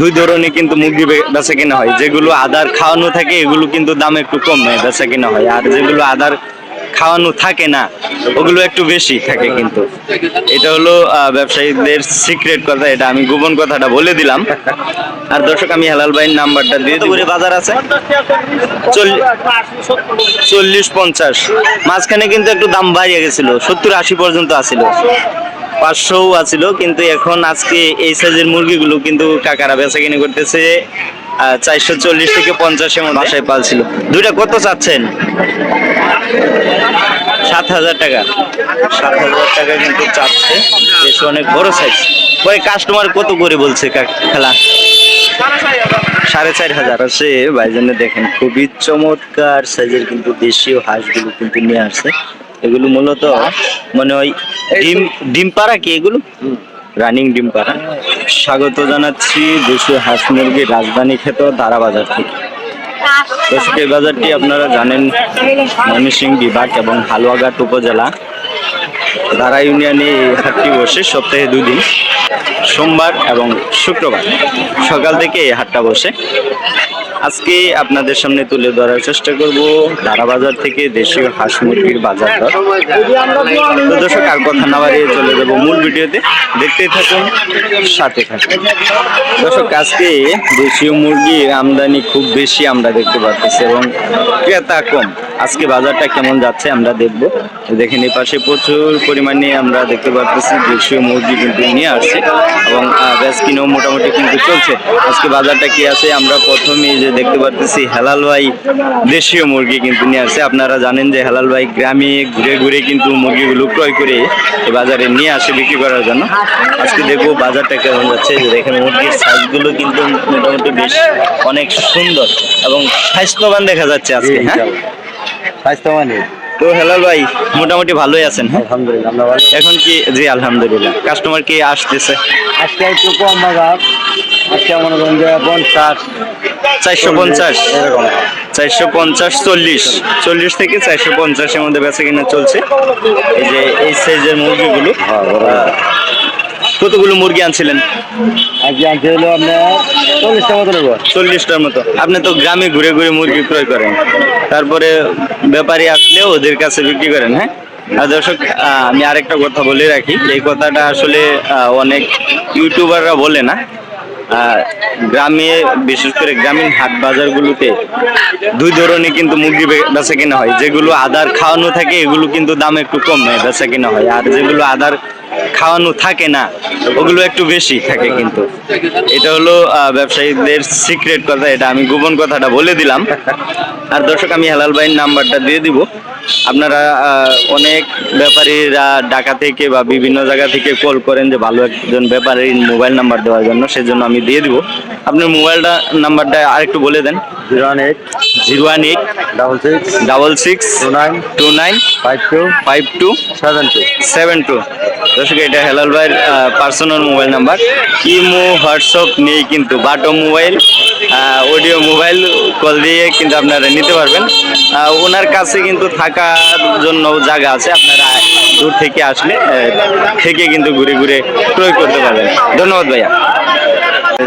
দুই ধরনের কিন্তু মুরগি বেচা কিনা হয়। যেগুলো আদার খাওয়ানো থাকে এগুলো কিন্তু দাম একটু কম হয় বেচা কিনা হয়। আর যেগুলো আদার খাওয়ানো থাকে না ওগুলো একটু বেশি থাকে কিন্তু। এটা হলো ব্যবসায়ীদের সিক্রেট কথা এটা আমি গোপন কথাটা বলে দিলাম। আর দর্শক আমি হেলাল ভাইয়ের নাম্বারটা দিয়ে দিই বাজার আছে? চল্লিশ পঞ্চাশ। মাঝখানে কিন্তু একটু দাম বাড়িয়ে গেছিল সত্তর আশি পর্যন্ত আসিল পাঁচশোও আছিল কিন্তু এখন আজকে এই সাইজের মুরগিগুলো কিন্তু কাকারা বেচা কিনে করতেছে চারশো চল্লিশ থেকে পঞ্চাশের মধ্যে। বাসায় পালছিল। দুইটা কত চাচ্ছেন? সাত হাজার টাকা। সাত হাজার টাকা কিন্তু চাচ্ছে বেশ অনেক বড় সাইজ পরে কাস্টমার কত করে বলছে খেলা? সাড়ে চার হাজার। আছে ভাইজানে দেখেন খুবই চমৎকার সাইজের কিন্তু দেশীয় হাঁসগুলো কিন্তু নিয়ে আসছে। এগুলো মূলত মনে হয় ডিম ডিম পাড়া কি এগুলো? রানিং ডিম পাড়া। স্বাগত জানাচ্ছি দেশীয় হাঁস মুরগি রাজধানী খেত দারা বাজার থেকে। দর্শক এই বাজারটি আপনারা জানেন ময়মনসিংহ বিভাগ এবং হালুয়াঘাট উপজেলা। দারা ইউনিয়নে এই হাটটি বসে সপ্তাহে দুদিন সোমবার এবং শুক্রবার। সকাল থেকে এই হাটটা বসে। আজকে আপনাদের সামনে তুলে ধরার চেষ্টা করব দারা বাজার থেকে দেশীয় হাঁস মুরগির বাজার দর। দর্শক, আর কথা না বাড়িয়ে চলে যাব মূল ভিডিওতে। দেখতেই থাকুন, সাথে থাকুন। দর্শক, আজকে দেশীয় মুরগির আমদানি খুব বেশি আমরা দেখতে পাচ্ছি এবং ক্রেতা কম। আজকে বাজারটা কেমন যাচ্ছে আমরা দেখব। দেখেন এই পাশে প্রচুর পরিমাণে আমরা দেখতে পাচ্ছি দেশীয় মুরগি কিন্তু নিয়ে আসছে এবং ব্যাস কিনেও মোটামুটি কিন্তু চলছে। আজকে বাজারটা কি আছে? আমরা প্রথমেই যে দেখতে পাচ্ছি হেলাল ভাই দেশীয় মুরগি কিন্তু নিয়ে আসছে। আপনারা জানেন যে হেলাল ভাই গ্রামে ঘুরে ঘুরে কিন্তু মুরগিগুলো ক্রয় করে এই বাজারে নিয়ে আসে বিক্রি করার জন্য। আজকে দেখব বাজারটা কেমন যাচ্ছে। দেখেন মুরগির সাইজগুলো কিন্তু মোটামুটি বেশ অনেক সুন্দর এবং স্বাস্থ্যবান দেখা যাচ্ছে আজকে হ্যাঁ? স্বাস্থ্যবানী। তো হেলাল ভাই মোটামুটি ভালোই আছেন হ্যাঁ? আলহামদুলিল্লাহ আমরা ভালো এখন কি জি আলহামদুলিল্লাহ। কাস্টমার কি আসতেছে? আজকে একটু কম বাজার। আজকে মনে করেন যে পঞ্চাশ। চারশো পঞ্চাশ? এরকম। চারশো পঞ্চাশ চল্লিশ। চল্লিশ থেকে চারশো পঞ্চাশের মধ্যে বেচা কিনা চলছে। এই যে এই সাইজের মুরগিগুলো। হ্যাঁ, কতগুলো মুরগি আনছিলেন? আজকে আনতে হলো আপনার চল্লিশটা মতো নেব। চল্লিশটার মতো। আপনি তো গ্রামে ঘুরে ঘুরে মুরগি ক্রয় করেন। তারপরে ব্যাপারী আসলে ওদের কাছে বিক্রি করেন হ্যাঁ? আর দর্শক আমি আরেকটা কথা বলে রাখি। এই কথাটা আসলে অনেক ইউটিউবাররা বলে না। গ্রামে বিশেষ করে গ্রামীণ হাট বাজারগুলোতে দুই ধরনের কিন্তু মুরগি বেচা কিনা হয়। যেগুলো আদার খাওয়ানো থাকে এগুলো কিন্তু দাম একটু কম হয় বেচা কিনা হয়। আর যেগুলো আদার খাওয়ানো থাকে না ওগুলো একটু বেশি থাকে কিন্তু। এটা হলো ব্যবসায়ীদের সিক্রেট কথা এটা আমি গোপন কথাটা বলে দিলাম। আর দর্শক আমি হেলাল ভাইয়ের নাম্বারটা দিয়ে দিব। আপনারা অনেক ব্যাপারীরা ঢাকা থেকে বা বিভিন্ন জায়গা থেকে কল করেন যে ভালো একজন ব্যাপারীর মোবাইল নাম্বার দেওয়ার জন্য সেজন্য আমি দিয়ে দিব। আপনার মোবাইলটা নাম্বারটা আরেকটু বলে দেন। Zero one eight zero one eight double six double six two nine two nine five two five two seven two seven two. দর্শক এটা হেলাল ভাইয়ের personal mobile number imo, WhatsApp নেই কিন্তু, বাটো মোবাইল অডিও মোবাইল কল দিয়ে কিন্তু আপনারা নিতে পারবেন। ওনার কাছে কিন্তু থাকার জন্য জায়গা আছে, আপনারা দূর থেকে আসলে থেকে কিন্তু ঘুরে ঘুরে প্রয়োগ করতে পারবেন। ধন্যবাদ ভাইয়া।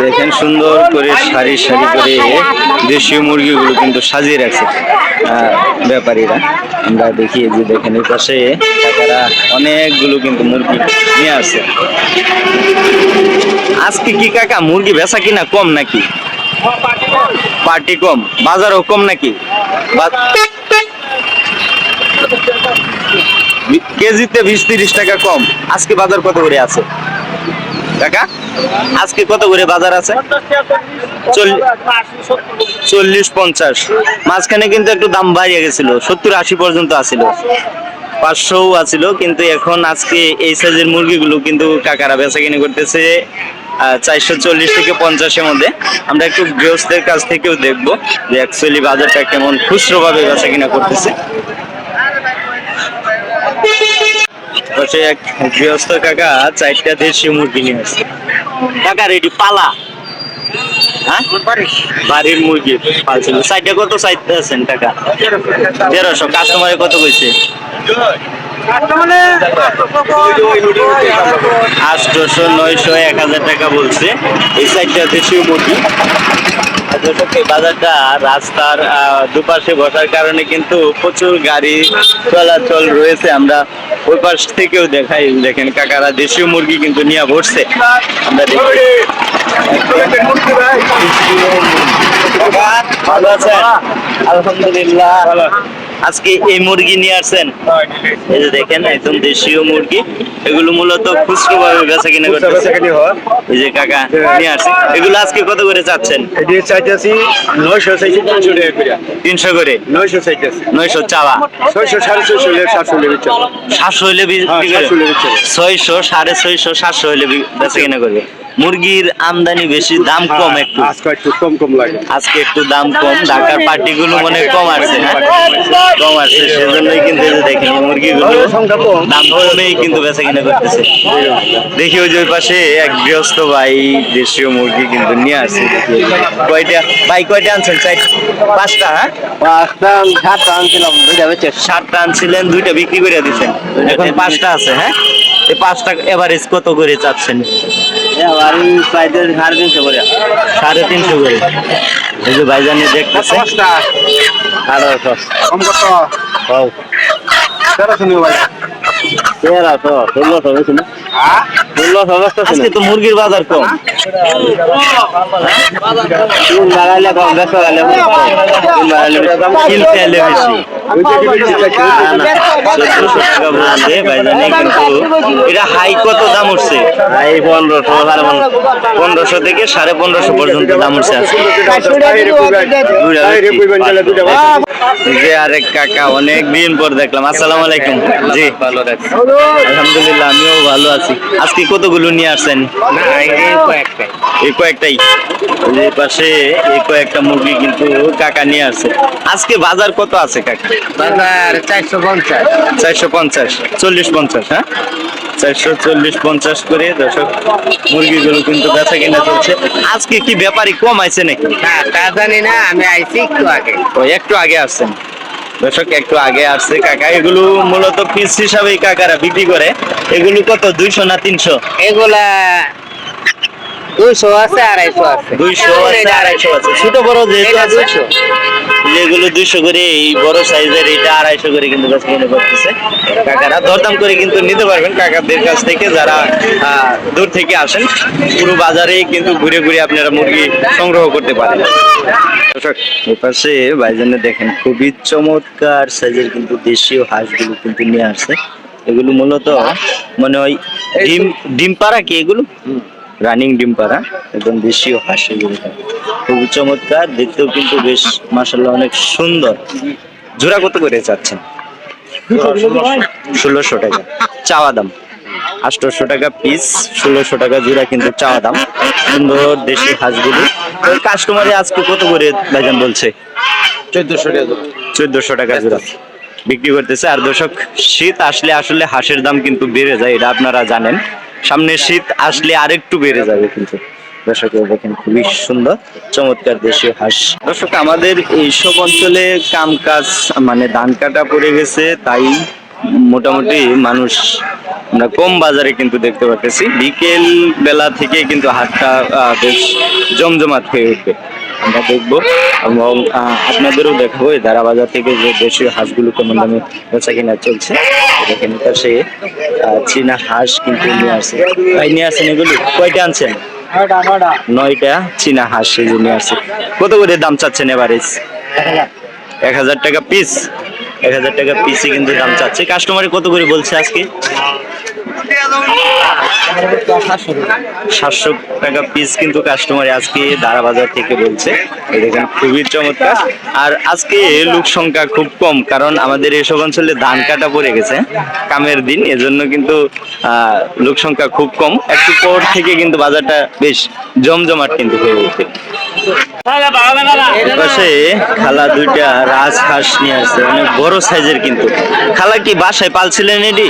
দেখেন সুন্দর করে সারি সারি করে দেশীয় মুরগিগুলো কিন্তু সাজিয়ে রাখছে ব্যাপারীরা। আমরা দেখি যে দেখেন এই পাশে অনেকগুলো কিন্তু মুরগি নিয়ে আসছে। আজকে কি কাকা, মুরগি বেচা কিনা কম নাকি? পার্টি কম, বাজারও কম নাকি? কেজিতে বিশ তিরিশ টাকা কম, আজকে বাজার কত করে আছে? কাকা, আজকে কত করে বাজার আছে? চল- চল্লিশ পঞ্চাশ। মাঝখানে কিন্তু একটু দাম বাড়িয়ে গেছিল, সত্তর আশি পর্যন্ত আসিল পাঁচশোও আছিল, কিন্তু এখন আজকে এই সাইজের মুরগিগুলো কিন্তু কাকারা বেচা কিনে করতেছে চারশো চল্লিশ থেকে পঞ্চাশের মধ্যে। আমরা একটু গৃহস্থের কাছ থেকেও দেখব যে অ্যাকচুয়ালি বাজারটা কেমন খুচরো ভাবে বেচা কিনা করতেছে। পাশে এক গৃহস্থ কাকা চারটা দেশি মুরগি নিয়ে আসছে। কাকা রেডি পালা? হ্যাঁ? বাড়ির মুরগি পালছিল চারটা কত চাইতেছেন টাকা তেরোশো কাস্টমারে কত কইছে? আটশোশো নয়শো এক হাজার টাকা বলছে। এই সাইডটা দেশীয় মুরগি। দর্শক, এই বাজারটা রাস্তার দুপাশে বসার কারণে কিন্তু প্রচুর গাড়ি চলাচল রয়েছে। আমরা ওই পাশ থেকেও দেখাই দেখেন কাকারা দেশীয় মুরগি কিন্তু নিয়ে ভরছে আমরা দেখি। ভালো আছেন? আলহামদুলিল্লাহ। আজকে এই মুরগি নিয়ে আসছেন। এই যে দেখেন একদম দেশীয় মুরগি। এগুলো মূলত খুচরো ভাবে বেচা কিনা করতেছে। এই যে কাকা নিয়ে আসছে। এগুলো আজকে কত করে চাচ্ছেন? চাইতেছি নয়শো চাইছি তিনশো টাকা করে। তিনশো করে? নয়শো চাইতেছি। নয়শো চাওয়া? ছয়শো সাড়ে ছয়শো সাতশো লেট সাতশো হইলে হ্যাঁ, হলে ছয়শো সাড়ে ছয়শো সাতশো হইলে বেচা কিনা করবে। মুরগির আমদানি বেশি দাম কম একটু। আজকে একটু কম কম লাগে। আজকে একটু দাম কম ঢাকার পার্টিগুলো মনে কম আসছে? কম আসছে সেজন্যই কিন্তু দেখেন মুরগিগুলো দাম কমেই কিন্তু বেচা কিনা করতেছে। দেখি ওই যে ওই পাশে এক গৃহস্থ ভাই দেশীয় মুরগি কিন্তু নিয়ে আসছে কয়টা? ভাই কয়টা আনছেন? চাই পাঁচটা হ্যাঁ? পাঁচটা সাতটা আনছিলাম দুইটা বেচে। সাতটা আনছিলেন দুইটা বিক্রি করে দিচ্ছেন এখন পাঁচটা আছে হ্যাঁ? এই পাঁচটা এভারেজ কত করে চাচ্ছেন? সাড়ে তিনশো করে। এই যে ভাইজানি দেখতেছে। আঠারোশো কম কত হও। তেরোশো নিও ভাই তেরোশো ষোলোশো বেশি না। হ্যাঁ? ষোলোশো আজকে তো মুরগির বাজার কম। তিন বাড়াইলে কম বেশি। বাড়াইলে। কিনতে বেশি। ওই যে বেশি চাইছি না, না, 1400 টাকা বলছে ভাইজানি কিন্তু এটা হাই কত দাম উঠছে? হাই পনেরোশো সাড়ে পনেরোশো থেকে সাড়ে পনেরোশো পর্যন্ত দাম উঠছে আজকে। যে আরেক কাকা অনেক দিন পর দেখলাম। আসসালামু আলাইকুম। জি। ভালো আলহামদুলিল্লাহ আমিও ভালো আছি। আজকে কতগুলো নিয়ে আসছেন? এই কয়েকটাই। যে পাশে এই কয়েকটা মুরগি কিন্তু কাকা নিয়ে আসছে। আজকে বাজার কত আছে কাকা? বাজার চারশো পঞ্চাশ। চারশো পঞ্চাশ চল্লিশ পঞ্চাশ হ্যাঁ? চারশো চল্লিশ পঞ্চাশ করে দর্শক মুরগিগুলো কিন্তু বেচা কিনা চলছে। আজকে কি ব্যাপারই কম আছে নাকি? না তা জানি না আমি আইছি একটু আগে। ও একটু আগে আসছেন। দর্শক একটু আগে আসছে কাকা। এগুলো মূলত পিস হিসাবে কাকারা বিক্রি করে। এগুলো কত দুইশো না তিনশো? এগুলা দুইশো আছে আড়াইশো আছে। দুইশো আছে আড়াইশো আছে। ছোট বড় যেহেতু আছে যেগুলো দুইশো করে, এই বড় সাইজের এটা আড়াইশো করে কিন্তু বেচা কিনা করতেছে। কাকারা দরদাম করে কিন্তু নিতে পারবেন কাকাদের কাছ থেকে, যারা দূর থেকে আসেন। পুরো বাজারে কিন্তু ঘুরে ঘুরে আপনারা মুরগি সংগ্রহ করতে পারেন। এই ভাইজানে দেখেন, খুবই চমৎকার সাইজের কিন্তু দেশীয় হাঁসগুলো কিন্তু নিয়ে আসছে। এগুলো মূলত মনে হয় ডিম ডিম পাড়া কি এগুলো? রানিং ডিম পাড়া একদম দেশীয় হাঁস খুবই চমৎকার দেখতেও কিন্তু বেশ মাসাল্লাহ অনেক সুন্দর। জোড়া কত করে চাচ্ছেন? ষোলোশো টাকা। চাওয়া দাম। আঠারোশো টাকা পিস ষোলোশো টাকা জোড়া কিন্তু চাওয়া দাম। সুন্দর দেশি হাঁসগুলো। কাস্টমারে আজকে কত করে ভাইজান বলছে? চোদ্দশো টাকা চোদ্দশো টাকা জোড়া। বিক্রি করতেছে। আর দর্শক শীত আসলে আসলে হাঁসের দাম কিন্তু বেড়ে যায় এটা আপনারা জানেন। সামনে শীত আসলে আরেকটু বেড়ে যাবে কিন্তু। দর্শক দেখেন খুবই সুন্দর, চমৎকার দেশীয় হাঁস। দর্শক, আমাদের এইসব অঞ্চলে কাম কাজ মানে ধান কাটা পড়ে গেছে, তাই মোটামুটি মানুষ আমরা কম বাজারে কিন্তু দেখতে পাচ্ছি বিকেল বেলা থেকে কিন্তু হাটটা বেশ জমজমাট হয়ে উঠবে। আমরা দেখব এবং আপনাদেরও দেখাবো এই বাজার থেকে যে দেশীয় হাঁসগুলো কেমন দামে বেচা কিনা চলছে। দেখেন পাশে আহ, চীনা হাঁস কিন্তু নিয়ে আসে। ভাই নিয়ে আসেন এগুলি? কয়টা আনছেন? নয়টা চীনা হাঁস এই জন্য নিয়ে আসে। কত করে দাম চাচ্ছেন এভারেজ? এক হাজার। টাকা পিস এক হাজার টাকা পিসে কিন্তু দাম চাচ্ছে। কাস্টমারে কত করে বলছে আজকে? সাতশো টাকা পিস কিন্তু কাস্টমার আজকে দারা বাজার থেকে বলছে। দেখেন, খুবই চমৎকার। আর আজকে লোক সংখ্যা খুব কম, কারণ আমাদের এসব অঞ্চলে ধান কাটা পড়ে গেছে, কামের দিন। এজন্য কিন্তু লোক সংখ্যা খুব কম। একটু পর থেকে কিন্তু বাজারটা বেশ জমজমাট কিন্তু হয়ে ওঠে খালা দুইটা নিয়ে আসছে। অনেক বড় সাইজের কিন্তু। খালা কি বাসায় পালছিলেন এটি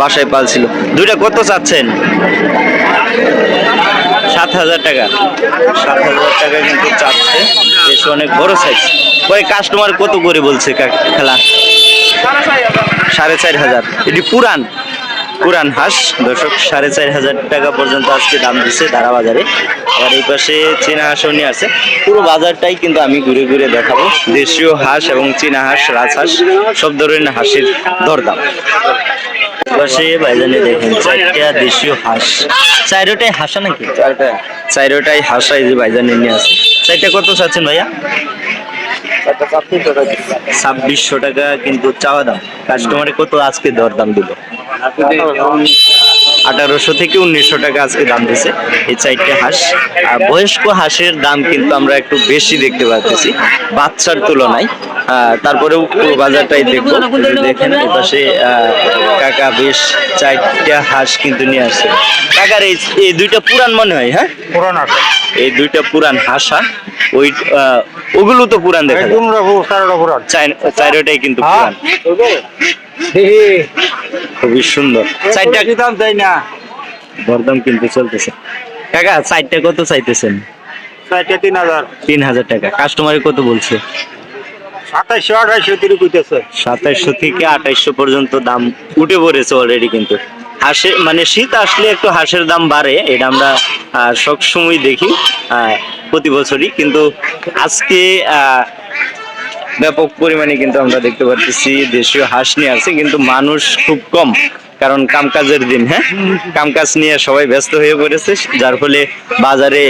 বাসায় পালছিল। দুইটা কত চাচ্ছেন? সাত হাজার টাকা। সাত হাজার টাকা কিন্তু চাচ্ছে। অনেক বড় সাইজ। ওই কাস্টমার কত করে বলছে খেলা? সাড়ে চার হাজার। এটি পুরান। পুরান হাঁস দর্শক সাড়ে চার হাজার টাকা পর্যন্ত আজকে দাম দিচ্ছে তারা বাজারে আর এই পাশে চীনা হাঁসও নিয়ে আছে। পুরো বাজারটাই কিন্তু আমি ঘুরে ঘুরে দেখাবো। দেশীয় হাঁস এবং চীনা হাঁস রাজহাঁস সব ধরনের হাঁসের দরদাম। পাশে ভাইজানে দেখেন চারটা দেশীয় হাঁস। চারোটাই হাসা নাকি? চারটা চারোটাই হাসা এই যে ভাইজানে নিয়ে আছে। চারটা কত চাচ্ছেন ভাইয়া? ছাব্বিশশো টাকা কিন্তু চাওয়া দাম। কাস্টমারে কত আজকে দরদাম দিল? আঠারোশো থেকে উনিশশো টাকা আজকে দাম দিছে। এই চারটে হাঁস। আর বয়স্ক হাঁসের দাম কিন্তু আমরা একটু বেশি দেখতে পাচ্ছি বাচ্চার তুলনায়। আহ, তারপরেও পুরো বাজারটাই দেখব। দেখেন পাশে আহ, কাকা বেশ চারটা হাঁস কিন্তু নিয়ে আসছে। কাকার এই এই দুইটা পুরান মনে হয় হ্যাঁ? পুরান এই দুইটা পুরান হাঁসা ওই আহ, ওগুলো তো পুরান দেখা যায়। পনেরো চারোটা পুরান। চাই- চাইরোটাই কিন্তু হ্যাঁ। পুরান। খুবই সুন্দর। চারটা দাম চাই না। দরদাম কিন্তু চলতেছে। কাকা চারটা কত চাইতেছেন? চারটে তিন হাজার। তিন হাজার টাকা। কাস্টমারে কত বলছে? সাতাইশশো আঠাইশশো থেকে আঠাইশশো পর্যন্ত দাম উঠে পড়েছে অলরেডি কিন্তু। হাঁসে মানে শীত আসলে একটু হাঁসের দাম বাড়ে এটা আমরা আহ, সবসময় দেখি প্রতি বছরই। কিন্তু আজকে ব্যাপক পরিমাণে কিন্তু আমরা দেখতে পাচ্ছি দেশীয় হাঁস নিয়ে আছে কিন্তু মানুষ খুব কম। কারণ কামকাজের দিন হ্যাঁ? কামকাজ নিয়ে সবাই ব্যস্ত হয়ে পড়েছে, যার ফলে বাজারে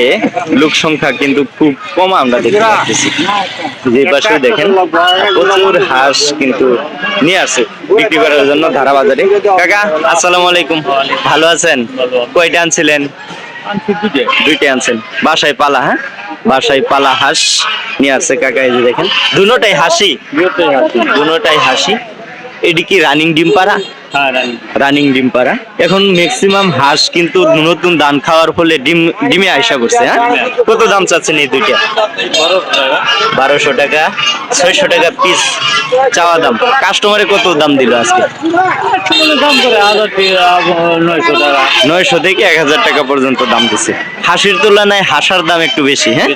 লোক সংখ্যা কিন্তু খুব কম আমরা দেখতে পাচ্ছি। যে পাশে দেখেন, প্রচুর হাঁস কিন্তু নিয়ে আসে বিক্রি করার জন্য ধারা বাজারে। কাকা, আসসালামু আলাইকুম। ভালো আছেন? কয়টা আনছিলেন? দুইটা আনছেন। বাসায় পালা হ্যাঁ? বাসায় পালা হাঁস নিয়ে আসছে কাকা, এই যে দেখেন। দুটোটাই হাসি? দুটোটাই হাসি। এটি কি রানিং ডিম পাড়া? রানিং। ডিম পাড়া। এখন ম্যাক্সিমাম হাঁস কিন্তু নতুন দান খাওয়ার ফলে ডিম ডিমে আয়সা করছে হ্যাঁ? কত দাম চাচ্ছেন এই দুইটা? বারোশো টাকা। ছয়শো টাকা পিস চাওয়া দাম। কাস্টমারে কত দাম দিল আজকে? নয়শো থেকে এক হাজার টাকা পর্যন্ত দাম দিছে। হাঁসের তুলনায় হাঁসার দাম একটু বেশি হ্যাঁ?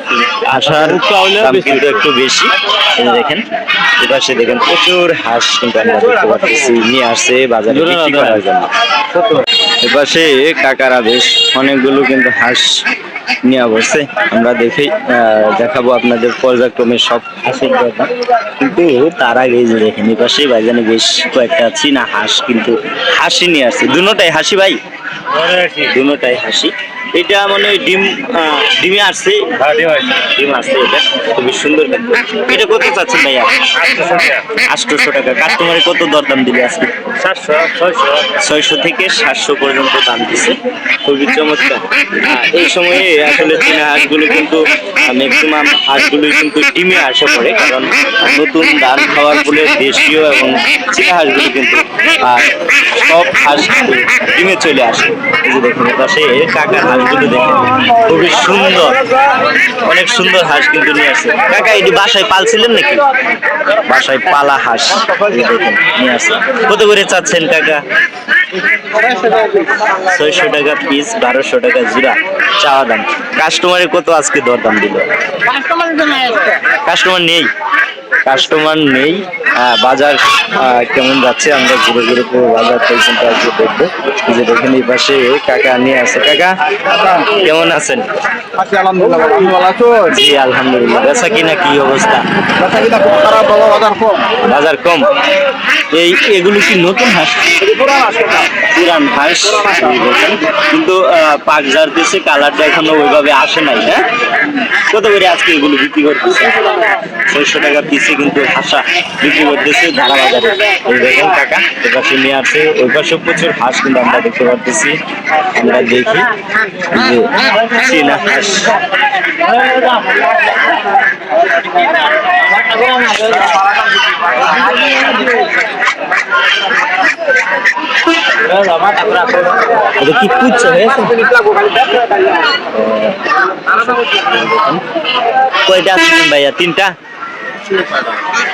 হাঁসার দাম কিন্তু একটু বেশি। দেখেন এপাশে দেখেন প্রচুর হাঁস কিন্তু আমরা দেখতে পাচ্ছি। নিয়ে আসছে বাজারে বিক্রি করার জন্য। এপাশে কাকারা বেশ অনেকগুলো কিন্তু হাঁস নিয়ে বসছে। আমরা দেখি আহ, দেখাবো আপনাদের পর্যায়ক্রমে সব হাঁসের কথা। কিন্তু তার আগে যে দেখেন এপাশে ভাইজানে বেশ কয়েকটা চীনা হাঁস কিন্তু হাসি নিয়ে আসছে। দুটাই হাসি ভাই? দুটাই হাসি। এটা মানে ডিম ডিমে আসছে। ডিম আসছে। এটা। খুবই সুন্দর এটা কত চাচ্ছেন ভাইয়া? আটশোশো টাকা। কাস্টমারে কত দরদাম দিবে আজকে? সাতশো ছয়শো। ছয়শো থেকে সাতশো পর্যন্ত দাম দিচ্ছে খুবই চমৎকার। এই সময়ে আসলে চীনা হাঁসগুলো কিন্তু ম্যাক্সিমাম হাঁসগুলোই কিন্তু ডিমে আসে পড়ে। কারণ নতুন ধান খাওয়ার ফলে দেশীয় এবং চীনা হাঁসগুলো কিন্তু সব হাঁস ডিমে চলে আসে। দেখুন পাশে কাকার হাঁসগুলো দেখেন খুবই সুন্দর। অনেক সুন্দর হাঁস কিন্তু নিয়ে আসে। কাকা এটি বাসায় পালছিলেন নাকি? বাসায় পালা হাঁস নিয়ে আসে। কত করে চাচ্ছেন টাকা ছয়শো টাকা পিস বারোশো টাকা জোড়া চাওয়া দাম। কাস্টমারে কত আজকে দরদাম দিল? কাস্টমার নেই? কাস্টমার নেই। বাজার কেমন যাচ্ছে আমরা ঘুরে ঘুরে পুরো বাজারটাই কিন্তু আজকে দেখব। যে দেখেন এই পাশে কাকা নিয়ে আছে কাকা কেমন আছেন? জি আলহামদুলিল্লাহ। বেচা কিনা কি অবস্থা? বাজার কম। এই এগুলো কি নতুন হাঁস? পুরান হাঁস কিন্তু আহ, পাক ঝাড়তেছে কালারটা এখনও ওইভাবে আসে নাই হ্যাঁ? কত করে আজকে এগুলো বিক্রি করতেছে? ছয়শো টাকা পিসে কিন্তু হাঁসা বিক্রি করতেছে ধারা বাজারে এই দেখেন কাকা ওই পাশে নিয়ে আসে ওই পাশে প্রচুর হাঁস কিন্তু আমরা দেখতে পাচ্ছি আমরা দেখি। যে চীনা হাঁস। ভাইয়া? তিনটা?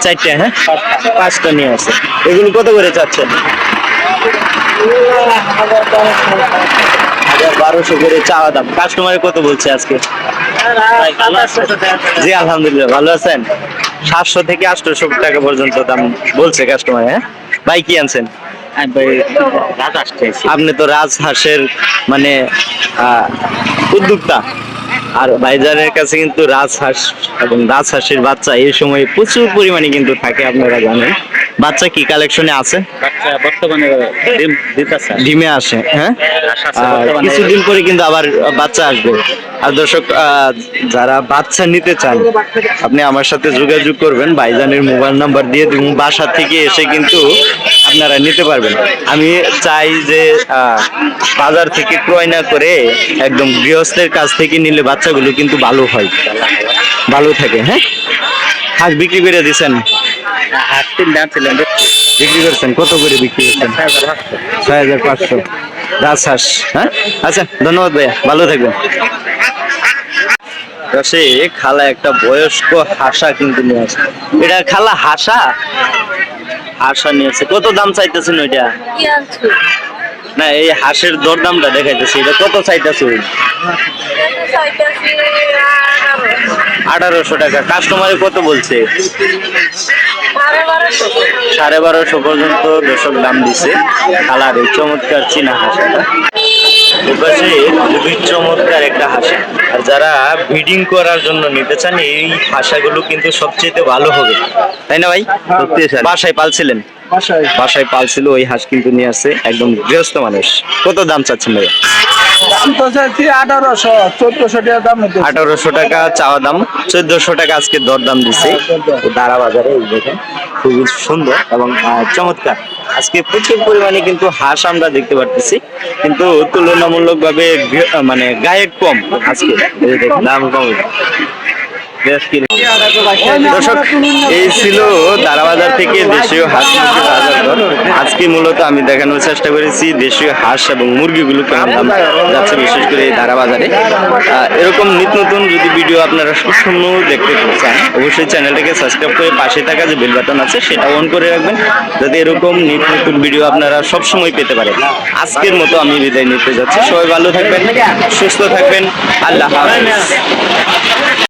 চারটা হ্যাঁ? পাঁচটা নিয়ে আছে এগুলো কত করে চাচ্ছেন? বারোশো করে চাওয়া দাম। কাস্টমারে কত বলছে আজকে? জি আলহামদুলিল্লাহ ভালো আছেন? সাতশো থেকে আটশোশো টাকা পর্যন্ত দাম বলছে কাস্টমার হ্যাঁ? ভাই কি আনছেন? আপনি তো রাজহাঁসের মানে আহ, উদ্যোক্তা। আর ভাইজানের কাছে কিন্তু রাজহাঁস এবং রাজহাঁসের বাচ্চা এই সময় প্রচুর পরিমাণে কিন্তু থাকে আপনারা জানেন। বাচ্চা কি কালেকশনে আছে? বর্তমানে ডিমে আসে হ্যাঁ? আর কিছুদিন পরে কিন্তু আবার বাচ্চা আসবে। দর্শক যারা বাচ্চা নিতে চান, আপনি আমার সাথে যোগাযোগ করবেন ভাইজানের মোবাইল নাম্বার দিয়ে দিব বাসা থেকে এসে কিন্তু আপনারা নিতে পারবেন। আমি চাই যে বাজার থেকে ক্রয় না করে একদম গৃহস্থের কাছ থেকে নিলে বাচ্চাগুলো কিন্তু ভালো হয়। ভালো থাকে হ্যাঁ? হাঁস বিক্রি করে ছিলেন বিক্রি করছেন? কত করে বিক্রি করছেন? ছয় হাজার পাঁচশো। রাজহাঁস হ্যাঁ? আচ্ছা ধন্যবাদ ভাইয়া, ভালো থাকবেন। সে খালা একটা বয়স্ক হাসা কিন্তু নিয়ে আসে। এটা খালা হাসা? হাসা নিয়ে আসে। কত দাম চাইতেছেন ওইটা? না, এই হাঁসের দরদামটা দেখাইতেছে। এটা কত চাইতেছে আঠারোশো টাকা। কাস্টমারে কত বলছে? সাড়ে বারোশো পর্যন্ত দশক দাম দিছে। কালার এই চমৎকার চীনা হাঁসটা। এপাশে খুবই চমৎকার একটা হাসা। আর যারা ব্রিডিং করার জন্য নিতে চান এই হাসাগুলো কিন্তু সবচেয়ে ভালো হবে। তাই না ভাই? বাসায় পালছিলেন? বাসায়। পালছিল ওই হাঁস কিন্তু নিয়ে আসছে একদম গৃহস্থ মানুষ। কত দাম চাচ্ছেন ভাইয়া? দাম তো চাইছি আঠারোশো টাকা দাম নিতে চাওয়া দাম চোদ্দশো টাকা আজকে দরদাম দিচ্ছে দাঁড়া বাজারে এই দেখেন খুবই সুন্দর এবং আহ, চমৎকার। আজকে প্রচুর পরিমাণে কিন্তু হাঁস আমরা দেখতে পারতেছি কিন্তু তুলনামূলক ভাবে মানে গায়ের কম আজকে। এই যে দর্শক, এই ছিল দারাবাজার থেকে দেশীয় হাঁস মুরগির বাজার আজকে মূলত আমি দেখানোর চেষ্টা করেছি দেশীয় হাঁস এবং মুরগিগুলো কেমন যাচ্ছে বিশেষ করে এই দারাবাজারে। এরকম নিত্য নতুন যদি ভিডিও আপনারা সুষম দেখতে চান, অবশ্যই চ্যানেলটাকে সাবস্ক্রাইব করে পাশে থাকা যে বেল বাটন আছে, সেটা অন করে রাখবেন, যাতে এরকম নিত্য নতুন ভিডিও আপনারা সব সময় পেতে পারেন। আজকের মতো আমি বিদায় নিতে যাচ্ছি। সবাই ভালো থাকবেন, সুস্থ থাকবেন। আল্লাহ হাফেজ।